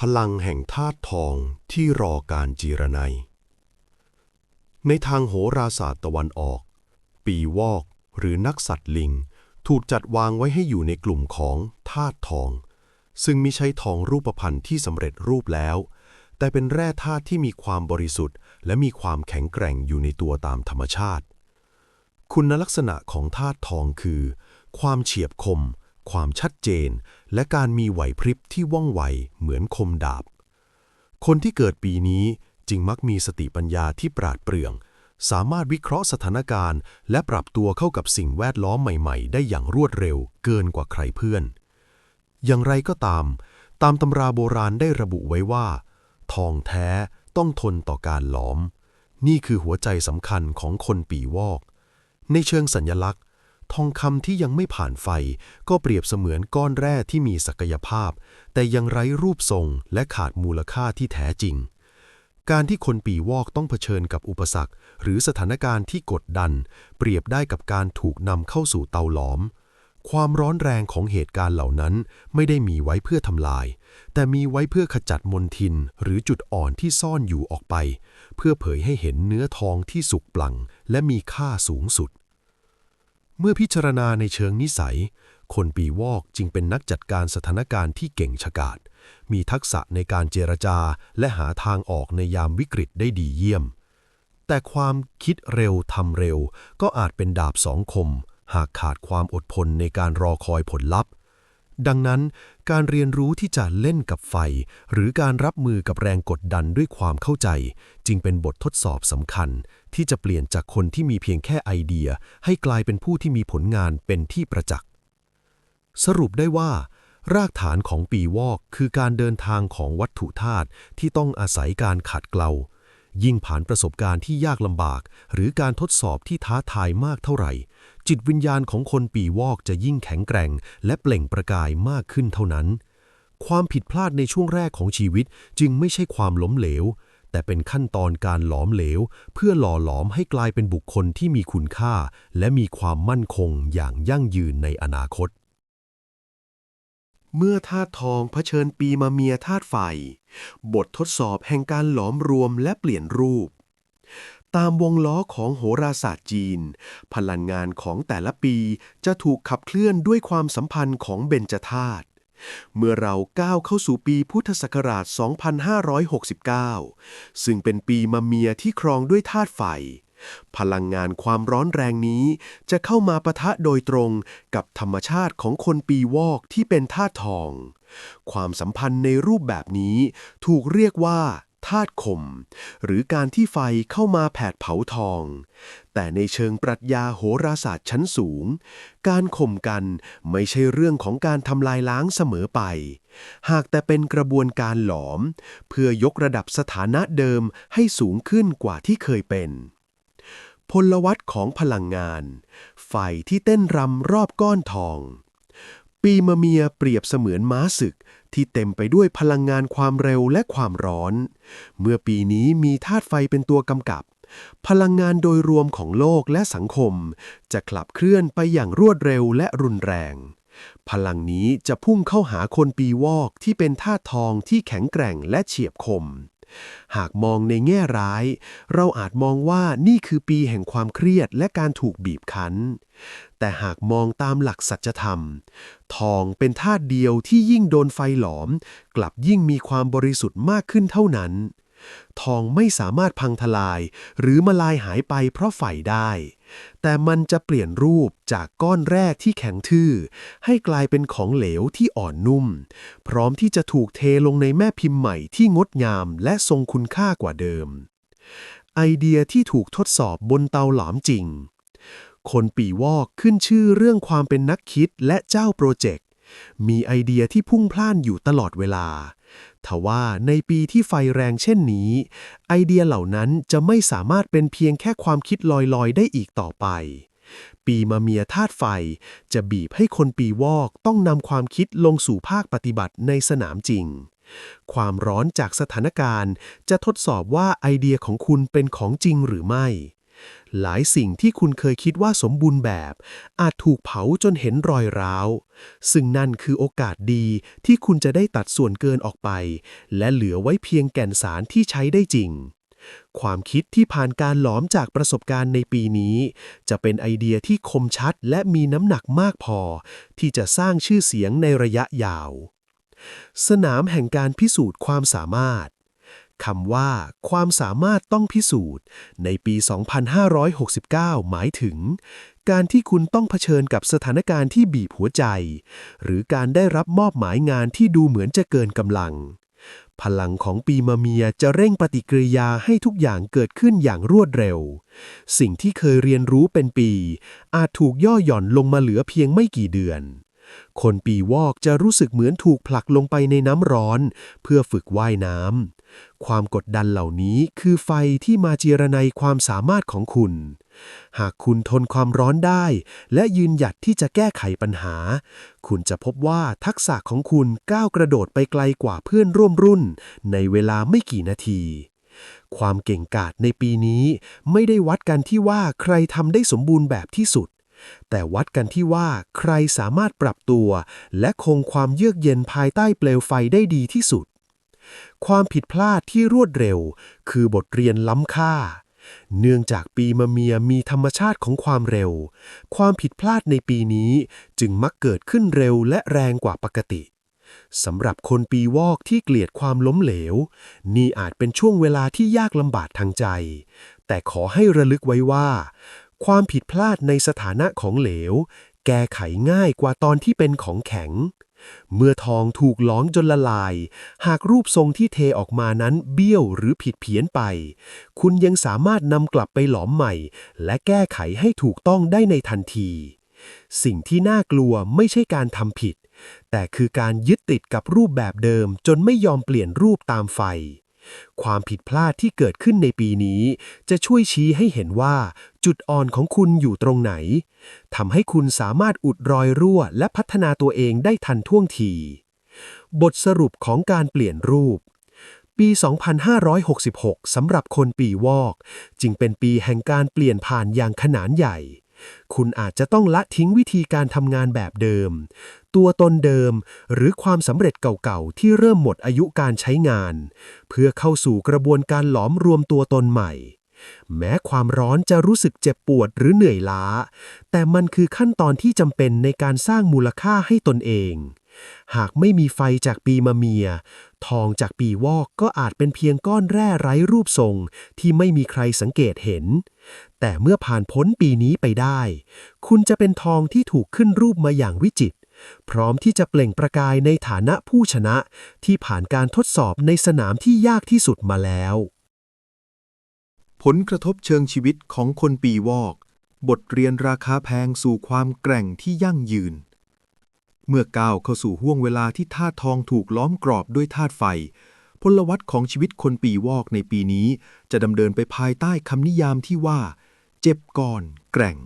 พลังแห่งธาตุทองที่รอการจีรนัย ในทางโหราศาสตร์ตะวันออก ปีวอกหรือนักสัตว์ลิง ถูกจัดวางไว้ให้อยู่ในกลุ่มของธาตุทอง ซึ่งม่ใช่ทองรูปพรรณที่สำเร็จรูปแล้ว แต่เป็นแร่ธาตุที่มีความบริสุทธิ์ และมีความแข็งแกร่งอยู่ในตัวตามธรรมชาติ คุณลักษณะของธาตุทองคือ ความเฉียบคม ความชัดเจน และการมีไหวพริบที่ว่องไวเหมือนคมดาบ คนที่เกิดปีนี้จึงมักมีสติปัญญาที่ปราดเปรื่อง สามารถวิเคราะห์สถานการณ์ และปรับตัวเข้ากับสิ่งแวดล้อมใหม่ๆ ได้อย่างรวดเร็วเกินกว่าใครเพื่อน อย่างไรก็ตาม ตามตำราโบราณได้ระบุไว้ว่า ทองแท้ต้องทนต่อการหลอม นี่คือหัวใจสำคัญของคนปีวอก ในเชิงสัญลักษณ์ ทองคำที่ยังไม่ผ่านไฟ ก็เปรียบเสมือนก้อนแร่ที่มีศักยภาพ แต่ยังไร้รูปทรงและขาดมูลค่าที่แท้จริง การที่คนปีวอกต้องเผชิญกับอุปสรรค หรือสถานการณ์ที่กดดัน เปรียบได้กับการถูกนำเข้าสู่เตาหลอม ความร้อนแรงของเหตุการณ์เหล่านั้นไม่ได้มีไว้เพื่อทำลาย แต่มีไว้เพื่อขจัดมลทินหรือจุดอ่อนที่ซ่อนอยู่ออกไป เพื่อเผยให้เห็นเนื้อทองที่สุกปลั่งและมีค่าสูงสุด เมื่อพิจารณาในเชิงนิสัย คนปีวอกจึงเป็นนักจัดการสถานการณ์ที่เก่งฉกาจมีทักษะในการเจรจาและหาทางออกในยามวิกฤตได้ดีเยี่ยม แต่ความคิดเร็วทำเร็ว ก็อาจเป็นดาบสองคม หากขาดความอดทนในการรอคอยผลลัพธ์ ดังนั้น การเรียนรู้ที่จะเล่นกับไฟ หรือการรับมือกับแรงกดดันด้วยความเข้าใจ จึงเป็นบททดสอบสำคัญ ที่จะเปลี่ยนจากคนที่มีเพียงแค่ไอเดีย ให้กลายเป็นผู้ที่มีผลงานเป็นที่ประจักษ์ สรุปได้ว่า รากฐานของปีวอกคือการเดินทางของวัตถุธาตุที่ต้องอาศัยการขัดเกลา ยิ่งผ่านประสบการณ์ที่ยากลำบาก หรือการทดสอบที่ท้าทายมากเท่าไหร่ จิตวิญญาณของคนปีวอกจะยิ่งแข็งแกร่ง และเปล่งประกายมากขึ้นเท่านั้น ความผิดพลาดในช่วงแรกของชีวิตจึงไม่ใช่ความล้มเหลว แต่เป็นขั้นตอนการหลอมเหลว เพื่อหล่อหลอมให้กลายเป็นบุคคลที่มีคุณค่า และมีความมั่นคงอย่างยั่งยืนในอนาคต เมื่อธาตุทองเผชิญปีมาเมียธาตุไฟ บททดสอบแห่งการหลอมรวมและเปลี่ยนรูป ตามวงล้อของโหราศาสตร์จีน พลังงานของแต่ละปีจะถูกขับเคลื่อนด้วยความสัมพันธ์ของเบญจธาตุเมื่อเราก้าวเข้าสู่ปีพุทธศักราช 2569 ซึ่งเป็นปีมะเมียที่ครองด้วยธาตุไฟ พลังงานความร้อนแรงนี้ จะเข้ามาปะทะโดยตรงกับธรรมชาติของคนปีวอกที่เป็นธาตุทอง ความสัมพันธ์ในรูปแบบนี้ถูกเรียกว่าธาตุคม หรือการที่ไฟเข้ามาแผดเผาทอง แต่ในเชิงปรัชญาโหราศาสตร์ชั้นสูง การข่มกันไม่ใช่เรื่องของการทำลายล้างเสมอไป หากแต่เป็นกระบวนการหลอม เพื่อยกระดับสถานะเดิมให้สูงขึ้นกว่าที่เคยเป็น พลวัตของพลังงาน ไฟที่เต้นรำรอบก้อนทอง ปีมะเมียเปรียบเสมือนม้าศึกที่เต็มไปด้วยพลังงานความเร็วและความร้อน เมื่อปีนี้มีธาตุไฟเป็นตัวกำกับ พลังงานโดยรวมของโลกและสังคม จะขับเคลื่อนไปอย่างรวดเร็วและรุนแรง พลังนี้จะพุ่งเข้าหาคนปีวอกที่เป็นธาตุทองที่แข็งแกร่งและเฉียบคม หากมองในแง่ร้าย เราอาจมองว่านี่คือปีแห่งความเครียดและการถูกบีบคั้น แต่หากมองตามหลักสัจธรรม ทองเป็นธาตุเดียวที่ยิ่งโดนไฟหลอม กลับยิ่งมีความบริสุทธิ์มากขึ้นเท่านั้น ทองไม่สามารถพังทลาย หรือมาลายหายไปเพราะไฟได้ แต่มันจะเปลี่ยนรูปจากก้อนแร่ที่แข็งทื่อ ให้กลายเป็นของเหลวที่อ่อนนุ่ม พร้อมที่จะถูกเทลงในแม่พิมพ์ใหม่ที่งดงามและทรงคุณค่ากว่าเดิม ไอเดียที่ถูกทดสอบบนเตาหลอมจริง คนปีวอกขึ้นชื่อเรื่องความเป็นนักคิดและเจ้าโปรเจกต์มีไอเดียที่พุ่งพล่านอยู่ตลอดเวลา ทว่าในปีที่ไฟแรงเช่นนี้ ไอเดียเหล่านั้นจะไม่สามารถเป็นเพียงแค่ความคิดลอยๆ ได้อีกต่อไป ปีมาเมียธาตุไฟ จะบีบให้คนปีวอกต้องนำความคิดลงสู่ภาคปฏิบัติในสนามจริง ความร้อนจากสถานการณ์ จะทดสอบว่าไอเดียของคุณเป็นของจริงหรือไม่ หลายสิ่งที่คุณเคยคิดว่าสมบูรณ์แบบ อาจถูกเผาจนเห็นรอยร้าว ซึ่งนั่นคือโอกาสดีที่คุณจะได้ตัดส่วนเกินออกไป และเหลือไว้เพียงแก่นสารที่ใช้ได้จริง ความคิดที่ผ่านการหลอมจากประสบการณ์ในปีนี้ จะเป็นไอเดียที่คมชัดและมีน้ำหนักมากพอ ที่จะสร้างชื่อเสียงในระยะยาว สนามแห่งการพิสูจน์ความสามารถ คำว่า ความสามารถต้องพิสูจน์ ในปี 2569 หมายถึง การที่คุณต้องเผชิญกับสถานการณ์ที่บีบหัวใจ หรือการได้รับมอบหมายงานที่ดูเหมือนจะเกินกำลัง พลังของปีมะเมียจะเร่งปฏิกิริยาให้ทุกอย่างเกิดขึ้นอย่างรวดเร็ว สิ่งที่เคยเรียนรู้เป็นปี อาจถูกย่อหย่อนลงมาเหลือเพียงไม่กี่เดือนคนปีวอกจะรู้สึกเหมือนถูกผลักลงไปในน้ำร้อน เพื่อฝึกว่ายน้ำ ความกดดันเหล่านี้คือไฟที่มาเจียรนัยความสามารถของคุณ หากคุณทนความร้อนได้ และยืนหยัดที่จะแก้ไขปัญหา คุณจะพบว่าทักษะของคุณก้าวกระโดดไปไกลกว่าเพื่อนร่วมรุ่น ในเวลาไม่กี่นาที ความเก่งกาจในปีนี้ไม่ได้วัดกันที่ว่าใครทำได้สมบูรณ์แบบที่สุดแต่วัดกันที่ว่าใครสามารถปรับตัว และคงความเยือกเย็นภายใต้เปลวไฟได้ดีที่สุด ความผิดพลาดที่รวดเร็ว คือบทเรียนล้ำค่า เนื่องจากปีมะเมียมีธรรมชาติของความเร็ว ความผิดพลาดในปีนี้จึงมักเกิดขึ้นเร็วและแรงกว่าปกติสำหรับคนปีวอกที่เกลียดความล้มเหลว นี่อาจเป็นช่วงเวลาที่ยากลำบากทางใจ แต่ขอให้ระลึกไว้ว่า ความผิดพลาดในสถานะของเหลว แก้ไขง่ายกว่าตอนที่เป็นของแข็ง เมื่อทองถูกหลองจนละลาย หากรูปทรงที่เทออกมานั้นเบี้ยวหรือผิดเพี้ยนไป คุณยังสามารถนำกลับไปหลอมใหม่ และแก้ไขให้ถูกต้องได้ในทันที สิ่งที่น่ากลัวไม่ใช่การทำผิด แต่คือการยึดติดกับรูปแบบเดิมจนไม่ยอมเปลี่ยนรูปตามไฟ ความผิดพลาดที่เกิดขึ้นในปีนี้ จะช่วยชี้ให้เห็นว่า จุดอ่อนของคุณอยู่ตรงไหนทำให้คุณสามารถอุดรอยรั่ว และพัฒนาตัวเองได้ทันท่วงที บทสรุปของการเปลี่ยนรูป ปี 2566 สำหรับคนปีวอก จึงเป็นปีแห่งการเปลี่ยนผ่านอย่างขนานใหญ่ คุณอาจจะต้องละทิ้งวิธีการทำงานแบบเดิม ตัวตนเดิม หรือความสำเร็จเก่าๆ ที่เริ่มหมดอายุการใช้งาน เพื่อเข้าสู่กระบวนการหลอมรวมตัวตนใหม่ แม้ความร้อนจะรู้สึกเจ็บปวดหรือเหนื่อยล้า แต่มันคือขั้นตอนที่จำเป็นในการสร้างมูลค่าให้ตนเอง หากไม่มีไฟจากปีมะเมีย ทองจากปีวอกก็อาจเป็นเพียงก้อนแร่ไร้รูปทรงที่ไม่มีใครสังเกตเห็น แต่เมื่อผ่านพ้นปีนี้ไปได้ คุณจะเป็นทองที่ถูกขึ้นรูปมาอย่างวิจิตรพร้อมที่จะเปล่งประกายในฐานะผู้ชนะที่ผ่านการทดสอบในสนามที่ยากที่สุดมาแล้ว ผลกระทบเชิงชีวิตของคนปีวอก บทเรียนราคาแพงสู่ความแกร่งที่ยั่งยืน เมื่อก้าวเข้าสู่ห่วงเวลาที่ธาตุทองถูกล้อมกรอบด้วยธาตุไฟ พลวัตของชีวิตคนปีวอกในปีนี้ จะดำเนินไปภายใต้คำนิยามที่ว่า เจ็บก่อน แกร่ง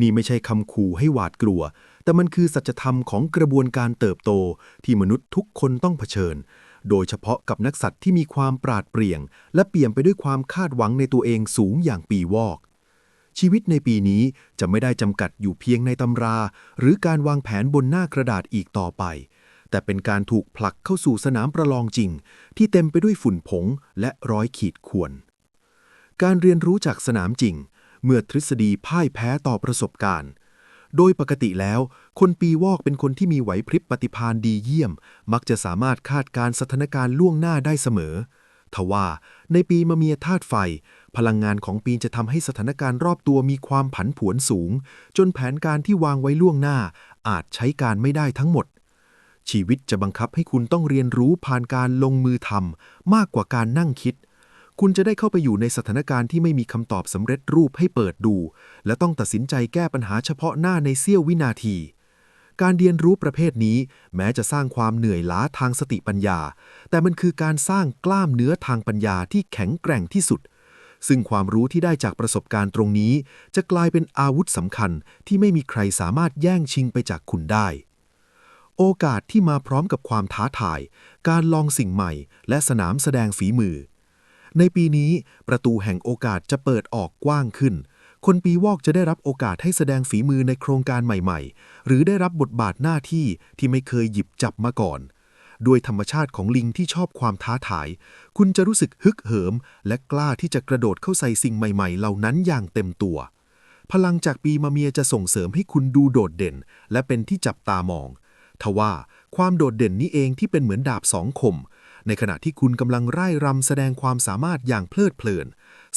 นี่ไม่ใช่คำขู่ให้หวาดกลัว แต่มันคือสัจธรรมของกระบวนการเติบโตที่มนุษย์ทุกคนต้องเผชิญ โดยเฉพาะกับนักสัตว์ที่มีความปราดเปรี่ยง และเปี่ยมไปด้วยความคาดหวังในตัวเองสูงอย่างปีวอก ชีวิตในปีนี้จะไม่ได้จำกัดอยู่เพียงในตำรา หรือการวางแผนบนหน้ากระดาษอีกต่อไป แต่เป็นการถูกผลักเข้าสู่สนามประลองจริง ที่เต็มไปด้วยฝุ่นผงและร้อยขีดข่วน การเรียนรู้จากสนามจริง เมื่อทฤษฎีพ่ายแพ้ต่อประสบการณ์ โดยปกติแล้ว คนปีวอกเป็นคนที่มีไหวพริบปฏิภาณดีเยี่ยม มักจะสามารถคาดการณ์สถานการณ์ล่วงหน้าได้เสมอทว่าในปีมะเมียธาตุไฟ พลังงานของปีนจะทำให้สถานการณ์รอบตัวมีความผันผวนสูง จนแผนการที่วางไว้ล่วงหน้า อาจใช้การไม่ได้ทั้งหมด ชีวิตจะบังคับให้คุณต้องเรียนรู้ผ่านการลงมือทำมากกว่าการนั่งคิด คุณจะได้เข้าไปอยู่ในสถานการณ์ที่ไม่มีคำตอบสำเร็จรูปให้เปิดดู และต้องตัดสินใจแก้ปัญหาเฉพาะหน้าในเสี้ยววินาทีการเรียนรู้ประเภทนี้แม้จะสร้างความเหนื่อยล้าทางสติปัญญา แต่มันคือการสร้างกล้ามเนื้อทางปัญญาที่แข็งแกร่งที่สุด ซึ่งความรู้ที่ได้จากประสบการณ์ตรงนี้ จะกลายเป็นอาวุธสำคัญที่ไม่มีใครสามารถแย่งชิงไปจากคุณได้ โอกาสที่มาพร้อมกับความท้าทาย การลองสิ่งใหม่ และสนามแสดงฝีมือ ในปีนี้ประตูแห่งโอกาสจะเปิดออกกว้างขึ้น คนปีวอกจะได้รับโอกาสให้แสดงฝีมือในโครงการใหม่ ๆ หรือได้รับบทบาทหน้าที่ที่ไม่เคยหยิบจับมาก่อน ด้วยธรรมชาติของลิงที่ชอบความท้าทาย คุณจะรู้สึกฮึกเหิม และกล้าที่จะกระโดดเข้าใส่สิ่งใหม่ๆ เหล่านั้นอย่างเต็มตัว พลังจากปีมะเมียจะส่งเสริมให้คุณดูโดดเด่น และเป็นที่จับตามอง ทว่าความโดดเด่นนี้เองที่เป็นเหมือนดาบสองคม ในขณะที่คุณกำลังไร่รำแสดงความสามารถอย่างเพลิดเพลิน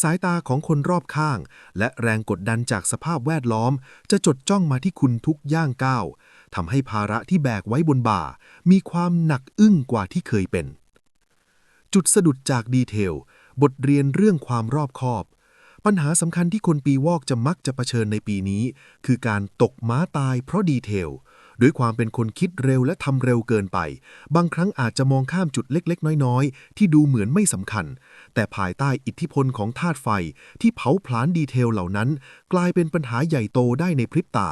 สายตาของคนรอบข้าง และแรงกดดันจากสภาพแวดล้อม จะจดจ้องมาที่คุณทุกย่างก้าว ทำให้ภาระที่แบกไว้บนบ่า มีความหนักอึ้งกว่าที่เคยเป็น จุดสะดุดจากดีเทล บทเรียนเรื่องความรอบคอบ ปัญหาสำคัญที่คนปีวอกจะมักจะะเผชิญในปีนี้ คือการตกม้าตายเพราะดีเทลด้วยความเป็นคนคิดเร็วและทำเร็วเกินไป บางครั้งอาจจะมองข้ามจุดเล็กๆ น้อยๆ ที่ดูเหมือนไม่สำคัญ แต่ภายใต้อิทธิพลของธาตุไฟที่เผาผลาญดีเทลเหล่านั้น กลายเป็นปัญหาใหญ่โตได้ในพริบตา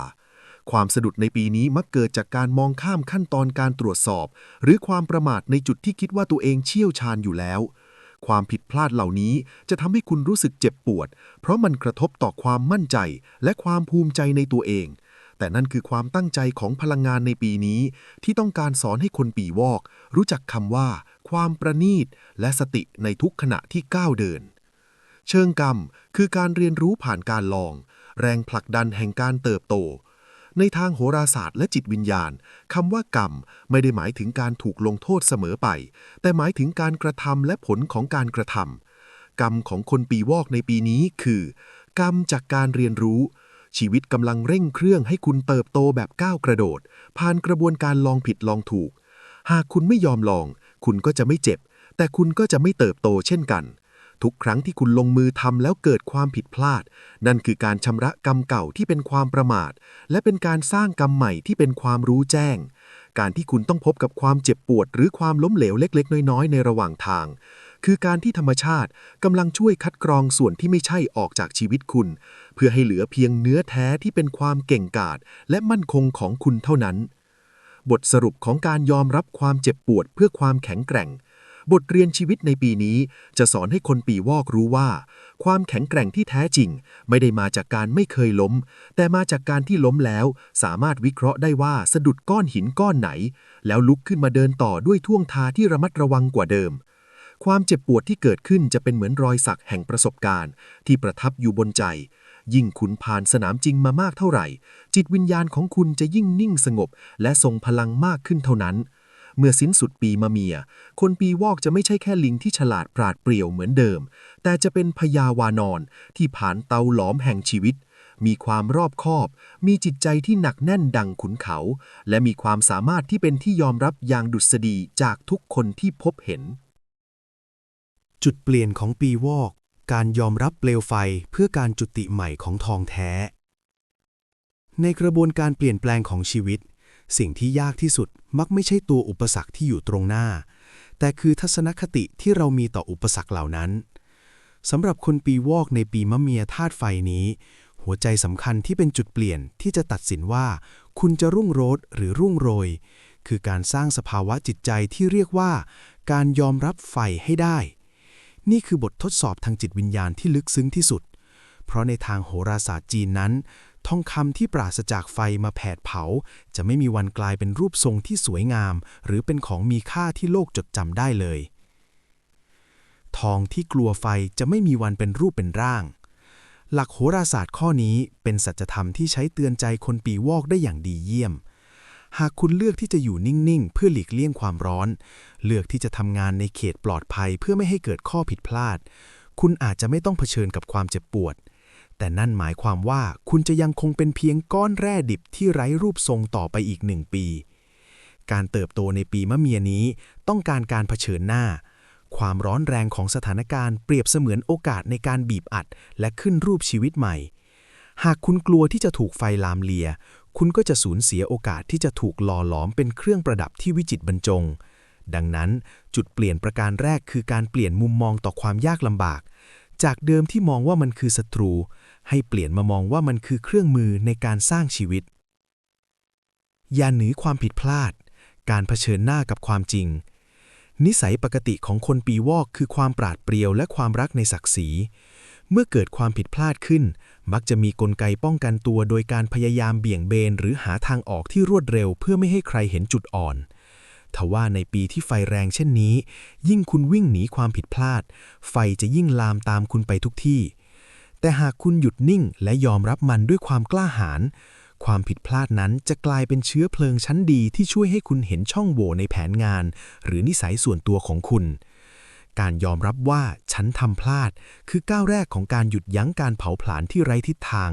ความสะดุดในปีนี้มักเกิดจากการมองข้ามขั้นตอนการตรวจสอบ หรือความประมาทในจุดที่คิดว่าตัวเองเชี่ยวชาญอยู่แล้ว ความผิดพลาดเหล่านี้จะทำให้คุณรู้สึกเจ็บปวด เพราะมันกระทบต่อความมั่นใจ และความภูมิใจในตัวเอง แต่นั่นคือความตั้งใจของพลังงานในปีนี้ ที่ต้องการสอนให้คนปีวอก รู้จักคำว่า ความประณีต และสติในทุกขณะที่ก้าวเดิน เชิงกรรมคือการเรียนรู้ผ่านการลอง แรงผลักดันแห่งการเติบโต ในทางโหราศาสตร์และจิตวิญญาณคำว่ากรรมไม่ได้หมายถึงการถูกลงโทษเสมอไป แต่หมายถึงการกระทำและผลของการกระทำกรรมของคนปีวอกในปีนี้คือ กรรมจากการเรียนรู้ ชีวิตกำลังเร่งเครื่องให้คุณเติบโตแบบก้าวกระโดด ผ่านกระบวนการลองผิดลองถูก หากคุณไม่ยอมลอง คุณก็จะไม่เจ็บ แต่คุณก็จะไม่เติบโตเช่นกัน ทุกครั้งที่คุณลงมือทำแล้วเกิดความผิดพลาด นั่นคือการชำระกรรมเก่าที่เป็นความประมาท และเป็นการสร้างกรรมใหม่ที่เป็นความรู้แจ้ง การที่คุณต้องพบกับความเจ็บปวด หรือความล้มเหลวเล็ก ๆ น้อย ๆ ในระหว่างทาง คือการที่ธรรมชาติกำลังช่วยคัดกรองส่วนที่ไม่ใช่ออกจากชีวิตคุณ เพื่อให้เหลือเพียงเนื้อแท้ที่เป็นความเก่งกาจและมั่นคงของคุณเท่านั้น บทสรุปของการยอมรับความเจ็บปวดเพื่อความแข็งแกร่ง บทเรียนชีวิตในปีนี้จะสอนให้คนปีวอกรู้ว่า ความแข็งแกร่งที่แท้จริง ไม่ได้มาจากการไม่เคยล้ม แต่มาจากการที่ล้มแล้ว สามารถวิเคราะห์ได้ว่าสะดุดก้อนหินก้อนไหน แล้วลุกขึ้นมาเดินต่อด้วยท่วงทาที่ระมัดระวังกว่าเดิม ความเจ็บปวดที่เกิดขึ้นจะเป็นเหมือนรอยสักแห่งประสบการณ์ ที่ประทับอยู่บนใจ ยิ่งคุณผ่านสนามจริงมามากเท่าไหร่ จิตวิญญาณของคุณจะยิ่งนิ่งสงบ และทรงพลังมากขึ้นเท่านั้น เมื่อสิ้นสุดปีมะเมีย คนปีวอกจะไม่ใช่แค่ลิงที่ฉลาดปราดเปรียวเหมือนเดิม แต่จะเป็นพญาวานอนที่ผ่านเตาหลอมแห่งชีวิต มีความรอบคอบ มีจิตใจที่หนักแน่นดังขุนเขา และมีความสามารถที่เป็นที่ยอมรับอย่างดุษฎีจากทุกคนที่พบเห็น จุดเปลี่ยนของปีวอก การยอมรับเปลวไฟเพื่อการจุติใหม่ของทองแท้ ในกระบวนการเปลี่ยนแปลงของชีวิต สิ่งที่ยากที่สุดมักไม่ใช่ตัวอุปสรรคที่อยู่ตรงหน้า แต่คือทัศนคติที่เรามีต่ออุปสรรคเหล่านั้นสำหรับคนปีวอกในปีมะเมียธาตุไฟนี้ หัวใจสำคัญที่เป็นจุดเปลี่ยนที่จะตัดสินว่า คุณจะรุ่งโรจน์หรือรุ่งโรย คือการสร้างสภาวะจิตใจที่เรียกว่า การยอมรับไฟให้ได้ นี่คือบททดสอบทางจิตวิญญาณที่ลึกซึ้งที่สุด เพราะในทางโหราศาสตร์จีนนั้น ทองคำที่ปราศจากไฟมาแผดเผา จะไม่มีวันกลายเป็นรูปทรงที่สวยงาม หรือเป็นของมีค่าที่โลกจดจำได้เลย ทองที่กลัวไฟจะไม่มีวันเป็นรูปเป็นร่าง หลักโหราศาสตร์ข้อนี้เป็นสัจธรรมที่ใช้เตือนใจคนปีวอกได้อย่างดีเยี่ยมหากคุณเลือกที่จะอยู่นิ่ง ๆ เพื่อหลีกเลี่ยงความร้อน เลือกที่จะทำงานในเขตปลอดภัยเพื่อไม่ให้เกิดข้อผิดพลาด คุณอาจจะไม่ต้องเผชิญกับความเจ็บปวด แต่นั่นหมายความว่าคุณจะยังคงเป็นเพียงก้อนแร่ดิบที่ไร้รูปทรงต่อไปอีกหนึ่งปี การเติบโตในปีมะเมียนี้ต้องการการเผชิญหน้า ความร้อนแรงของสถานการณ์เปรียบเสมือนโอกาสในการบีบอัด และขึ้นรูปชีวิตใหม่ หากคุณกลัวที่จะถูกไฟลามเลีย คุณก็จะสูญเสียโอกาสที่จะถูกหล่อหลอมเป็นเครื่องประดับที่วิจิตรบรรจง ดังนั้นจุดเปลี่ยนประการแรกคือการเปลี่ยนมุมมองต่อความยากลำบาก จากเดิมที่มองว่ามันคือศัตรู ให้เปลี่ยนมามองว่ามันคือเครื่องมือในการสร้างชีวิต อย่าหนีความผิดพลาด การเผชิญหน้ากับความจริง นิสัยปกติของคนปีวอกคือความปราดเปรียวและความรักในศักดิ์ศรี เมื่อเกิดความผิดพลาดขึ้น มักจะมีกลไกป้องกันตัวโดยการพยายามเบี่ยงเบนหรือหาทางออกที่รวดเร็วเพื่อไม่ให้ใครเห็นจุดอ่อนทว่าในปีที่ไฟแรงเช่นนี้ ยิ่งคุณวิ่งหนีความผิดพลาด ไฟจะยิ่งลามตามคุณไปทุกที่ แต่หากคุณหยุดนิ่งและยอมรับมันด้วยความกล้าหาญความผิดพลาดนั้นจะกลายเป็นเชื้อเพลิงชั้นดีที่ช่วยให้คุณเห็นช่องโหว่ในแผนงาน หรือนิสัยส่วนตัวของคุณ การยอมรับว่าฉันทำพลาด คือก้าวแรกของการหยุดยั้งการเผาผลาญที่ไร้ทิศทาง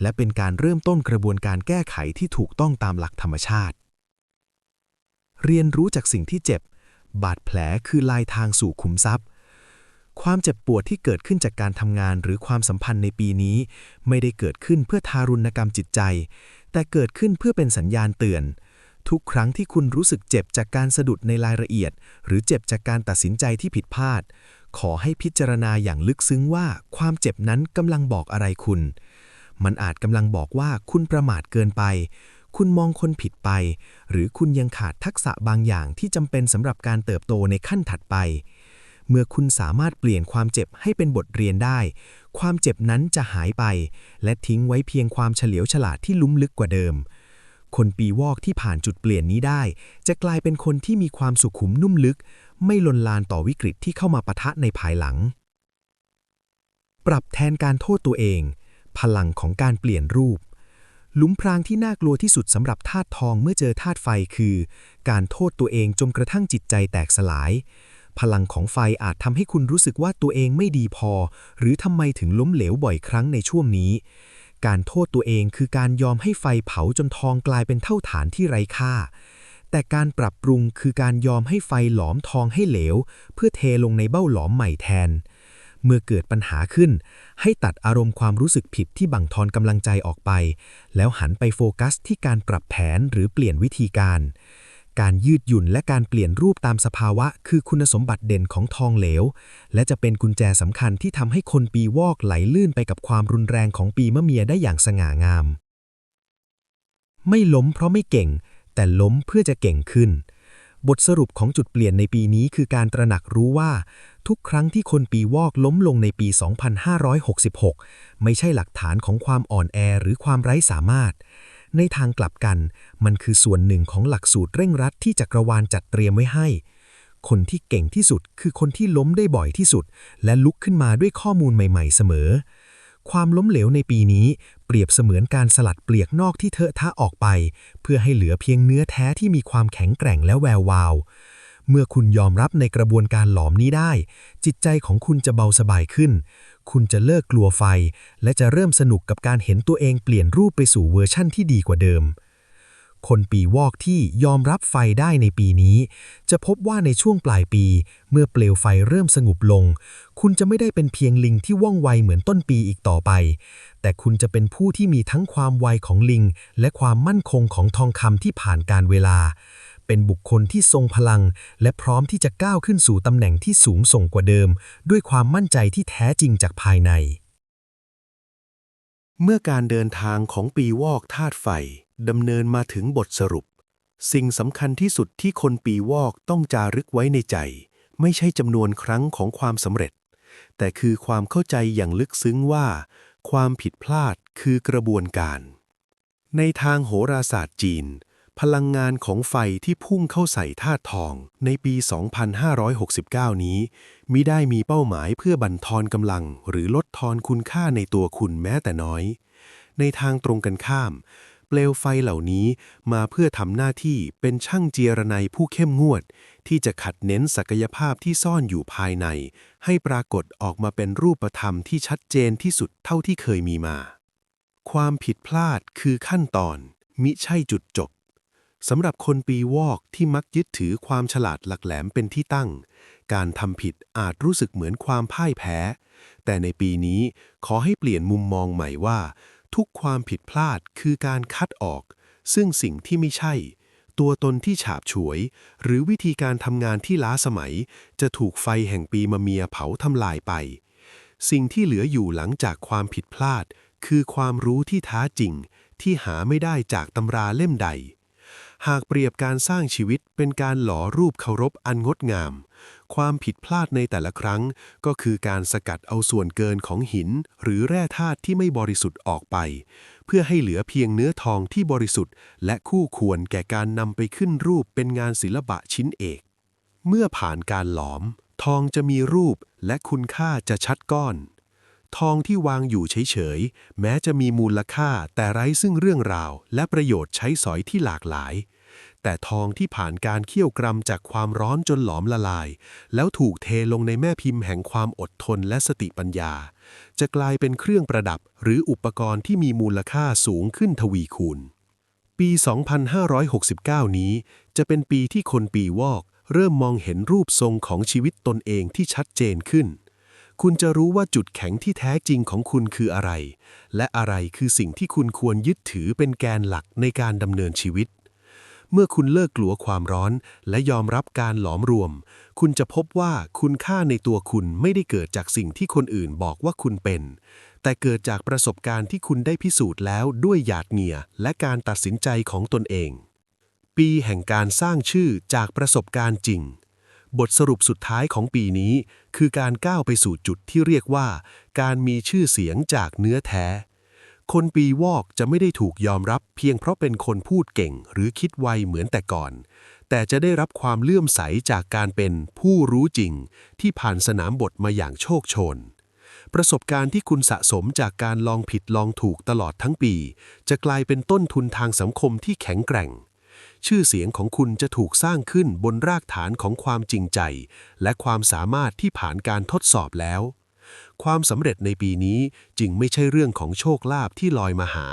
และเป็นการเริ่มต้นกระบวนการแก้ไขที่ถูกต้องตามหลักธรรมชาติ เรียนรู้จากสิ่งที่เจ็บ บาดแผลคือลายทางสู่ขุมทรัพย์ ความเจ็บปวดที่เกิดขึ้นจากการทำงานหรือความสัมพันธ์ในปีนี้ ไม่ได้เกิดขึ้นเพื่อทารุณกรรมจิตใจ แต่เกิดขึ้นเพื่อเป็นสัญญาณเตือน ทุกครั้งที่คุณรู้สึกเจ็บจากการสะดุดในรายละเอียด หรือเจ็บจากการตัดสินใจที่ผิดพลาด ขอให้พิจารณาอย่างลึกซึ้งว่าความเจ็บนั้นกำลังบอกอะไรคุณ มันอาจกำลังบอกว่าคุณประมาทเกินไป คุณมองคนผิดไป หรือคุณยังขาดทักษะบางอย่างที่จำเป็นสำหรับการเติบโตในขั้นถัดไป เมื่อคุณสามารถเปลี่ยนความเจ็บให้เป็นบทเรียนได้ ความเจ็บนั้นจะหายไป และทิ้งไว้เพียงความเฉลียวฉลาดที่ลุ้มลึกกว่าเดิม คนปีวอกที่ผ่านจุดเปลี่ยนนี้ได้ จะกลายเป็นคนที่มีความสุขุมนุ่มลึก ไม่ลนลานต่อวิกฤตที่เข้ามาปะทะในภายหลัง ปรับแทนการโทษตัวเอง พลังของการเปลี่ยนรูปหลุมพรางที่น่ากลัวที่สุดสำหรับธาตุทองเมื่อเจอธาตุไฟคือ การโทษตัวเองจนกระทั่งจิตใจแตกสลาย พลังของไฟอาจทำให้คุณรู้สึกว่าตัวเองไม่ดีพอ หรือทำไมถึงล้มเหลวบ่อยครั้งในช่วงนี้ การโทษตัวเองคือการยอมให้ไฟเผาจนทองกลายเป็นเท่าฐานที่ไร้ค่า แต่การปรับปรุงคือการยอมให้ไฟหลอมทองให้เหลว เพื่อเทลงในเบ้าหลอมใหม่แทน เมื่อเกิดปัญหาขึ้น ให้ตัดอารมณ์ความรู้สึกผิดที่บั่งทอนกำลังใจออกไป แล้วหันไปโฟกัสที่การปรับแผนหรือเปลี่ยนวิธีการ การยืดหยุ่นและการเปลี่ยนรูปตามสภาวะ คือคุณสมบัติเด่นของทองเหลว และจะเป็นกุญแจสำคัญที่ทำให้คนปีวอกไหลลื่นไปกับความรุนแรงของปีมะเมียได้อย่างสง่างาม ไม่ล้มเพราะไม่เก่ง แต่ล้มเพื่อจะเก่งขึ้น บทสรุปของจุดเปลี่ยนในปีนี้คือการตระหนักรู้ว่า ทุกครั้งที่คนปีวอกล้มลงในปี 2566 ไม่ใช่หลักฐานของความอ่อนแอหรือความไร้สามารถ ในทางกลับกัน มันคือส่วนหนึ่งของหลักสูตรเร่งรัดที่จักรวาลจัดเตรียมไว้ให้ คนที่เก่งที่สุดคือคนที่ล้มได้บ่อยที่สุด และลุกขึ้นมาด้วยข้อมูลใหม่ ๆ เสมอ ความล้มเหลวในปีนี้ เปรียบเสมือนการสลัดเปลือกนอกที่เทอะทะออกไป เพื่อให้เหลือเพียงเนื้อแท้ที่มีความแข็งแกร่งและแวววาวเมื่อคุณยอมรับในกระบวนการหลอมนี้ได้ จิตใจของคุณจะเบาสบายขึ้น คุณจะเลิกกลัวไฟ และจะเริ่มสนุกกับการเห็นตัวเองเปลี่ยนรูปไปสู่เวอร์ชั่นที่ดีกว่าเดิม คนปีวอกที่ยอมรับไฟได้ในปีนี้ จะพบว่าในช่วงปลายปี เมื่อเปลวไฟเริ่มสงบลง คุณจะไม่ได้เป็นเพียงลิงที่ว่องไวเหมือนต้นปีอีกต่อไป แต่คุณจะเป็นผู้ที่มีทั้งความไวของลิง และความมั่นคงของทองคำที่ผ่านการเวลา เป็นบุคคลที่ทรงพลัง และพร้อมที่จะก้าวขึ้นสู่ตำแหน่งที่สูงส่งกว่าเดิม ด้วยความมั่นใจที่แท้จริงจากภายใน เมื่อการเดินทางของปีวอกธาตุไฟดำเนินมาถึงบทสรุป สิ่งสำคัญที่สุดที่คนปีวอกต้องจารึกไว้ในใจ ไม่ใช่จำนวนครั้งของความสำเร็จ แต่คือความเข้าใจอย่างลึกซึ้งว่า ความผิดพลาดคือกระบวนการ ในทางโหราศาสตร์จีน พลังงานของไฟที่พุ่งเข้าใส่ธาตุทอง ในปี 2569 นี้มิได้มีเป้าหมายเพื่อบั่นทอนกำลัง หรือลดทอนคุณค่าในตัวคุณแม้แต่น้อย ในทางตรงกันข้าม เปลวไฟเหล่านี้มาเพื่อทำหน้าที่เป็นช่างเจียรนัยผู้เข้มงวด ที่จะขัดเน้นศักยภาพที่ซ่อนอยู่ภายใน ให้ปรากฏออกมาเป็นรูปธรรมที่ชัดเจนที่สุดเท่าที่เคยมีมา ความผิดพลาดคือขั้นตอนมิใช่จุดจบ สำหรับคนปีวอกที่มักยึดถือความฉลาดหลักแหลมเป็นที่ตั้ง การทำผิดอาจรู้สึกเหมือนความพ่ายแพ้ แต่ในปีนี้ขอให้เปลี่ยนมุมมองใหม่ว่า ทุกความผิดพลาดคือการคัดออก ซึ่งสิ่งที่ไม่ใช่ ตัวตนที่ฉาบฉวย หรือวิธีการทำงานที่ล้าสมัย จะถูกไฟแห่งปีมะเมียเผาทำลายไป สิ่งที่เหลืออยู่หลังจากความผิดพลาด คือความรู้ที่ท้าจริง ที่หาไม่ได้จากตำราเล่มใด หากเปรียบการสร้างชีวิตเป็นการหล่อรูปเคารพอันงดงาม ความผิดพลาดในแต่ละครั้ง ก็คือการสกัดเอาส่วนเกินของหิน หรือแร่ธาตุที่ไม่บริสุทธิ์ออกไป เพื่อให้เหลือเพียงเนื้อทองที่บริสุทธิ์ และคู่ควรแก่การนำไปขึ้นรูปเป็นงานศิลปะชิ้นเอก เมื่อผ่านการหลอม ทองจะมีรูปและคุณค่าจะชัดก้อน ทองที่วางอยู่เฉยๆ แม้จะมีมูลค่าแต่ไร้ซึ่งเรื่องราว และประโยชน์ใช้สอยที่หลากหลาย แต่ทองที่ผ่านการเคี่ยวกรำจากความร้อนจนหลอมละลาย แล้วถูกเทลงในแม่พิมพ์แห่งความอดทนและสติปัญญา จะกลายเป็นเครื่องประดับหรืออุปกรณ์ที่มีมูลค่าสูงขึ้นทวีคูณ ปี 2569 นี้ จะเป็นปีที่คนปีวอก เริ่มมองเห็นรูปทรงของชีวิตตนเองที่ชัดเจนขึ้น คุณจะรู้ว่าจุดแข็งที่แท้จริงของคุณคืออะไร และอะไรคือสิ่งที่คุณควรยึดถือเป็นแกนหลักในการดำเนินชีวิต เมื่อคุณเลิกกลัวความร้อนและยอมรับการหลอมรวม คุณจะพบว่าคุณค่าในตัวคุณไม่ได้เกิดจากสิ่งที่คนอื่นบอกว่าคุณเป็น แต่เกิดจากประสบการณ์ที่คุณได้พิสูจน์แล้วด้วยหยาดเหงื่อและการตัดสินใจของตนเอง ปีแห่งการสร้างชื่อจากประสบการณ์จริง บทสรุปสุดท้ายของปีนี้ คือการก้าวไปสู่จุดที่เรียกว่า การมีชื่อเสียงจากเนื้อแท้ คนปีวอกจะไม่ได้ถูกยอมรับเพียงเพราะเป็นคนพูดเก่งหรือคิดไวเหมือนแต่ก่อน แต่จะได้รับความเลื่อมใสจากการเป็นผู้รู้จริง ที่ผ่านสนามบทมาอย่างโชคโชนประสบการณ์ที่คุณสะสมจากการลองผิดลองถูกตลอดทั้งปี จะกลายเป็นต้นทุนทางสังคมที่แข็งแกร่ง ชื่อเสียงของคุณจะถูกสร้างขึ้นบนรากฐานของความจริงใจ และความสามารถที่ผ่านการทดสอบแล้ว ความสำเร็จในปีนี้จึงไม่ใช่เรื่องของโชคลาภที่ลอยมาหา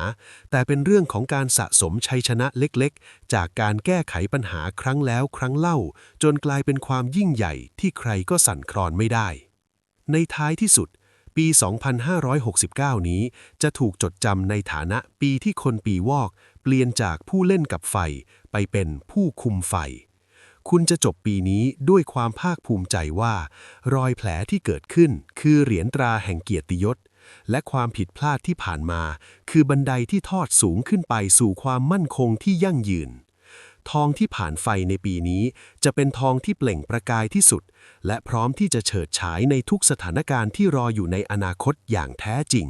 แต่เป็นเรื่องของการสะสมชัยชนะเล็กๆ จากการแก้ไขปัญหาครั้งแล้วครั้งเล่า จนกลายเป็นความยิ่งใหญ่ที่ใครก็สั่นคลอนไม่ได้ ในท้ายที่สุดปี 2569 นี้จะถูกจดจำในฐานะปีที่คนปีวอก เปลี่ยนจากผู้เล่นกับไฟไปเป็นผู้คุมไฟ คุณจะจบปีนี้ด้วยความภาคภูมิใจว่า รอยแผลที่เกิดขึ้นคือเหรียญตราแห่งเกียรติยศ และความผิดพลาดที่ผ่านมา คือบันไดที่ทอดสูงขึ้นไปสู่ความมั่นคงที่ยั่งยืนทองที่ผ่านไฟในปีนี้ จะเป็นทองที่เปล่งประกายที่สุด และพร้อมที่จะเฉิดฉายในทุกสถานการณ์ที่รออยู่ในอนาคตอย่างแท้จริง